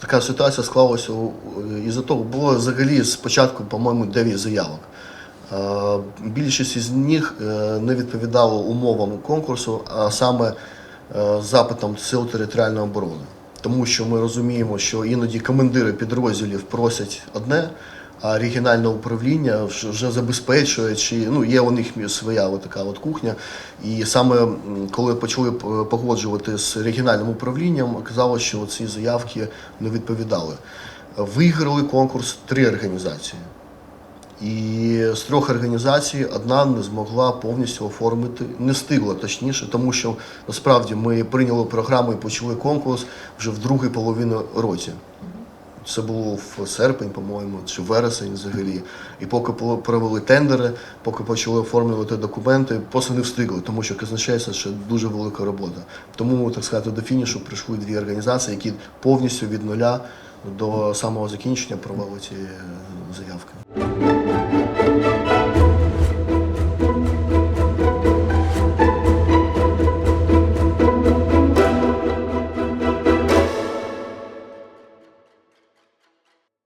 така ситуація склалася із-за того, було взагалі спочатку, по-моєму, 9 заявок. Е, Більшість із них е, не відповідало умовам конкурсу, а саме е, запитам сил територіальної оборони. Тому що ми розуміємо, що іноді командири підрозділів просять одне, а регіональне управління вже- забезпечує, чи ну є у них своя така от кухня. І саме коли почали погоджувати з регіональним управлінням, оказалося, що ці заявки не відповідали. Виграли конкурс три організації. І з трьох організацій одна не змогла повністю оформити, не встигла точніше, тому що насправді ми прийняли програму і почали конкурс вже в другій половині році. Це було в серпень, по-моєму, чи вересень взагалі. І поки по- провели тендери, поки почали оформлювати документи, просто не встигли, тому що казначейство ще дуже велика робота. Тому, так сказати, до фінішу прийшли дві організації, які повністю від нуля до самого закінчення провели ці е, заявки.